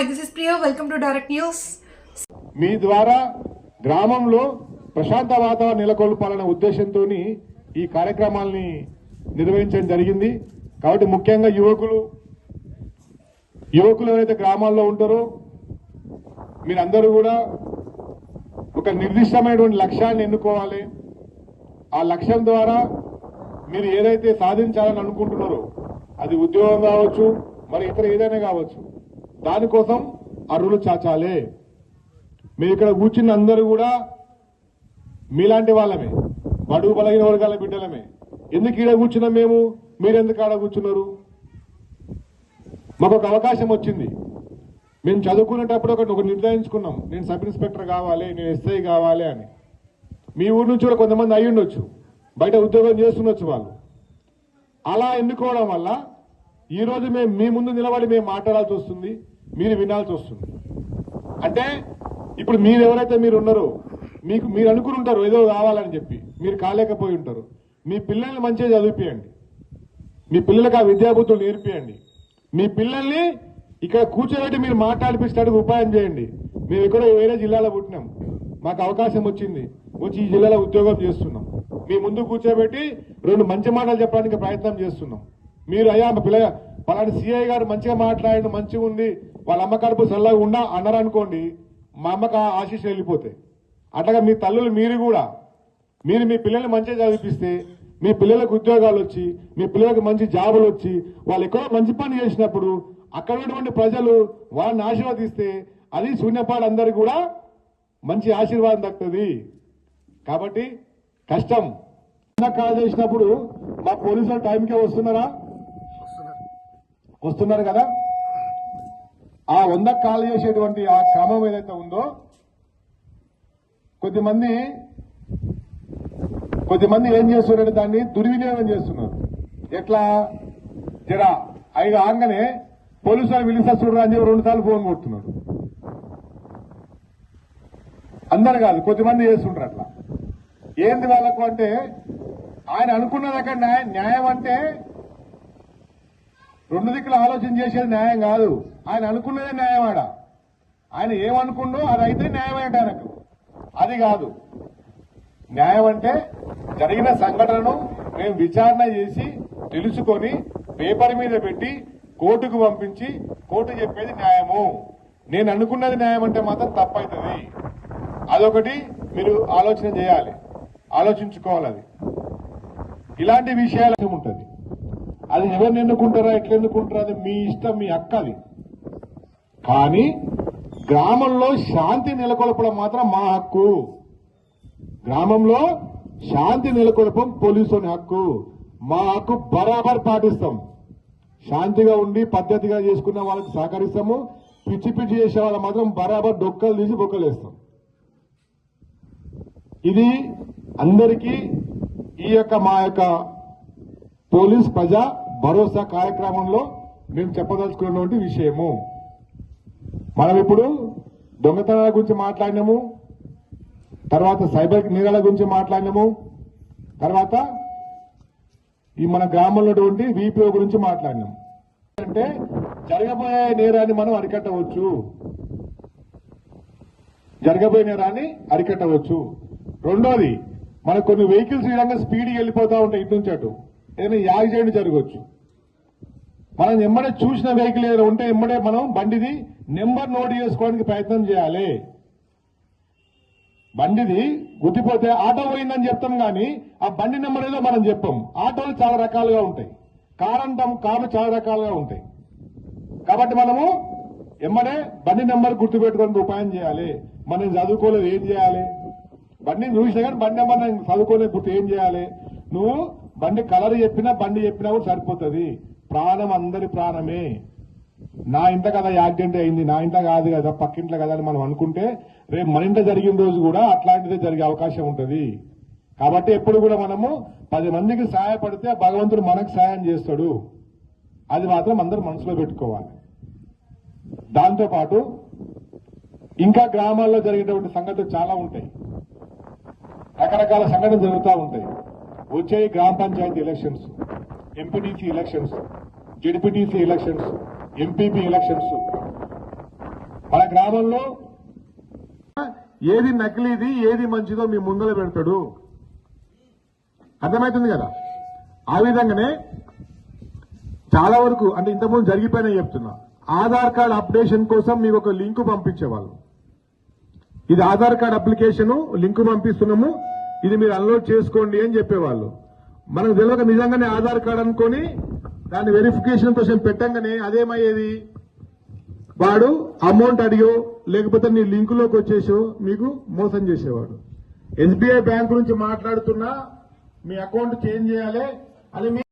Hi, this మీ ద్వారా గ్రామంలో ప్రశాంత వాతావరణం నెలకొల్పాలనే ఉద్దేశంతో ఈ కార్యక్రమాల్ని నిర్వహించడం జరిగింది. కాబట్టి ముఖ్యంగా యువకులు యువకులు ఎవరైతే గ్రామాల్లో ఉంటారో మీరందరూ కూడా ఒక నిర్దిష్టమైనటువంటి లక్ష్యాన్ని ఎన్నుకోవాలి. ఆ లక్ష్యం ద్వారా మీరు ఏదైతే సాధించాలని అనుకుంటున్నారో అది ఉద్యోగం కావచ్చు మరి ఇతర ఏదైనా కావచ్చు దానికోసం అర్రులు చాచాలే. మీరు ఇక్కడ కూర్చున్న అందరూ కూడా మీలాంటి వాళ్ళమే. బడుగు బలగిన వర్గాల బిడ్డలమే. ఎందుకు ఈడ కూర్చున్నాం మేము? మీరెందుకు ఆడ కూర్చున్నారు? మాకు ఒక అవకాశం వచ్చింది. మేము చదువుకునేటప్పుడు ఒకటి ఒక నిర్ణయించుకున్నాం. నేను సబ్ ఇన్స్పెక్టర్ కావాలి నేను ఎస్ఐ కావాలి అని. మీ ఊరు నుంచి కూడా కొంతమంది అయ్యుండొచ్చు. బయట ఉద్యోగం చేస్తుండొచ్చు వాళ్ళు. అలా ఎన్నుకోవడం వల్ల ఈ రోజు మేము మీ ముందు నిలబడి మేము మాట్లాడాల్సి వస్తుంది మీరు వినాల్సి వస్తుంది. అంటే ఇప్పుడు మీరు ఎవరైతే మీరు ఉన్నారో మీకు మీరు అనుకుని ఉంటారు ఏదో కావాలని చెప్పి మీరు కాలేకపోయి ఉంటారు. మీ పిల్లల్ని మంచిగా చదివిపియండి. మీ పిల్లలకు ఆ విద్యాబుద్ధులు నేర్పియండి. మీ పిల్లల్ని ఇక్కడ కూర్చోబెట్టి మీరు మాట్లాడిపిస్తాడు ఉపాయం చేయండి. మేము ఎక్కడో వేరే జిల్లాలో పుట్టినాం. మాకు అవకాశం వచ్చింది. వచ్చి ఈ జిల్లాలో ఉద్యోగం చేస్తున్నాం. మీ ముందు కూర్చోబెట్టి రెండు మంచి మాటలు చెప్పడానికి ప్రయత్నం చేస్తున్నాం. మీరు అయ్యా మా పిల్ల పలాని సిఐ గారు మంచిగా మాట్లాడండి మంచిగా ఉంది వాళ్ళ అమ్మ కడుపు చల్లగా ఉన్నా అన్నారు అనుకోండి మా అమ్మకు ఆ ఆశీస్సు వెళ్ళిపోతాయి. అట్లాగా మీ తల్లులు మీరు కూడా మీరు మీ పిల్లల్ని మంచిగా చదివిపిస్తే మీ పిల్లలకు ఉద్యోగాలు వచ్చి మీ పిల్లలకు మంచి జాబులు వచ్చి వాళ్ళు ఎక్కడో మంచి పని చేసినప్పుడు అక్కడ ఉన్నటువంటి ప్రజలు వాళ్ళని ఆశీర్వదిస్తే అది శూన్యపాడు అందరికి కూడా మంచి ఆశీర్వాదం దక్కుతుంది. కాబట్టి కష్టం. కాల్ చేసినప్పుడు మా పోలీసులు టైంకే వస్తున్నారా? వస్తున్నారు కదా? ఆ వంద కాల్ చేసేటువంటి ఆ క్రమం ఏదైతే ఉందో కొద్దిమంది కొద్దిమంది ఏం చేస్తున్నారంటే దాన్ని దుర్వినియోగం చేస్తున్నారు. ఎట్లా? జరా ఐదు ఆంగనే పోలీసులు పిలిస్తే చూడరా అని చెప్పి రెండు సార్లు ఫోన్ కొడుతున్నాడు అందరు కాదు కొద్దిమంది చేస్తుంటారు అట్లా. ఏంది వాళ్ళకు అంటే ఆయన అనుకున్న దగ్గర న్యాయం అంటే రెండు దిక్కులు ఆలోచన చేసేది న్యాయం కాదు. ఆయన అనుకున్నదే న్యాయం ఆడ. ఆయన ఏమనుకుండో అది అయితే న్యాయం అంటే ఆయనకు. అది కాదు. న్యాయం అంటే జరిగిన సంఘటనను మేము విచారణ చేసి తెలుసుకొని పేపర్ మీద పెట్టి కోర్టుకు పంపించి కోర్టు చెప్పేది న్యాయము. నేను అనుకున్నది న్యాయం అంటే మాత్రం తప్పవుతుంది అదొకటి మీరు ఆలోచన చేయాలి. ఆలోచించుకోవాలి అది. ఇలాంటి విషయాలు ఉంటుంది. అది ఎవరిని ఎన్నుకుంటారా ఎట్లా ఎన్నుకుంటారా అది మీ ఇష్టం మీ హక్కు అది. కానీ గ్రామంలో శాంతి నెలకొల్పడం మాత్రం మా హక్కు. గ్రామంలో శాంతి నెలకొల్పం పోలీసుని హక్కు. మా హక్కు బరాబర్ పాటిస్తాం. శాంతిగా ఉండి పద్ధతిగా చేసుకున్న వాళ్ళకి సహకరిస్తాము. పిచ్చి పిచ్చి చేసే వాళ్ళు మాత్రం బరాబర్ డొక్కలు తీసి బొక్కలేస్తాం ఇది అందరికీ ఈ యొక్క మా యొక్క పోలీస్ ప్రజా భరోసా కార్యక్రమంలో మేము చెప్పదలుచుకున్నటువంటి విషయము. మనం ఇప్పుడు దొంగతనాల గురించి మాట్లాడినాము తర్వాత సైబర్ నేరాల గురించి మాట్లాడినాము తర్వాత ఈ మన గ్రామంలో ఉన్నటువంటి విపిఓ గురించి మాట్లాడినాం అంటే జరగబోయే నేరాన్ని మనం అరికట్టవచ్చు. జరగబోయే నేరాన్ని అరికట్టవచ్చు. రెండోది మనకు కొన్ని వెహికల్స్ ఈ విధంగా స్పీడ్గా వెళ్ళిపోతా ఉంటాయి ఇటు నుంచి అటు. ఏదైనా యాక్సిడెంట్ జరగవచ్చు. మనం ఎమ్మడే చూసిన వెహికల్ ఏదైనా ఉంటే ఎమ్మడే మనం బండిది నెంబర్ నోట్ చేసుకోవడానికి ప్రయత్నం చేయాలి. బండిది గుద్దిపోతే ఆటో పోయిందని చెప్తాం కానీ ఆ బండి నెంబర్ ఏదో మనం చెప్పాం. ఆటోలు చాలా రకాలుగా ఉంటాయి. కార్ అంటాం కార్లు చాలా రకాలుగా ఉంటాయి. కాబట్టి మనము ఎమ్మడే బండి నెంబర్ గుర్తుపెట్టుకోవడానికి ఉపాయం చేయాలి. మనం చదువుకోలేదు ఏం చేయాలి? బండిని చూసినా కానీ బండి నెంబర్ చదువుకోలేదు గుర్తు ఏం చేయాలి? నువ్వు బండి కలర్ చెప్పినా బండి చెప్పినా కూడా సరిపోతుంది. ప్రాణం అందరి ప్రాణమే. నా ఇంట కదా యాక్సిడెంట్ అయింది. నా ఇంట కాదు కదా పక్కింట్లో కదా అని మనం అనుకుంటే రేపు మన ఇంట జరిగిన రోజు కూడా అట్లాంటిదే జరిగే అవకాశం ఉంటుంది. కాబట్టి ఎప్పుడు కూడా మనము పది మందికి సహాయపడితే భగవంతుడు మనకు సహాయం చేస్తాడు. అది మాత్రం అందరూ మనసులో పెట్టుకోవాలి. దాంతోపాటు ఇంకా గ్రామాల్లో జరిగేటువంటి సంగతులు చాలా ఉంటాయి. రకరకాల సంఘటనలు జరుగుతూ ఉంటాయి. వచ్చే గ్రామ panchayat elections MPTC elections ZPTC elections MPP elections మన గ్రామంలో ఏది నకిలీది ఏది మంచిదో మీ ముందర పెడతాడు. అర్థమవుతుంది కదా? ఆ విధంగానే చాలా వరకు అంటే ఇంతకుముందు జరిగిపోయినా చెప్తున్నా. ఆధార్ కార్డ్ అప్డేషన్ కోసం మీకు ఒక లింక్ పంపించేవాళ్ళు. ఇది ఆధార్ కార్డ్ అప్లికేషన్ లింక్ పంపిస్తున్నాము. ఇది మీరు అన్లోడ్ చేసుకోండి అని చెప్పేవాళ్ళు. మనకు తెలియక నిజంగానే ఆధార్ కార్డ్ అనుకొని దాన్ని వెరిఫికేషన్ కోసం పెట్టంగానే అదేమయ్యేది? వాడు అమౌంట్ అడిగో లేకపోతే నీ లింకులోకి వచ్చేసో మీకు మోసం చేసేవాడు. ఎస్బీఐ బ్యాంక్ నుంచి మాట్లాడుతున్నా మీ అకౌంట్ చేంజ్ చేయాలి అని మీ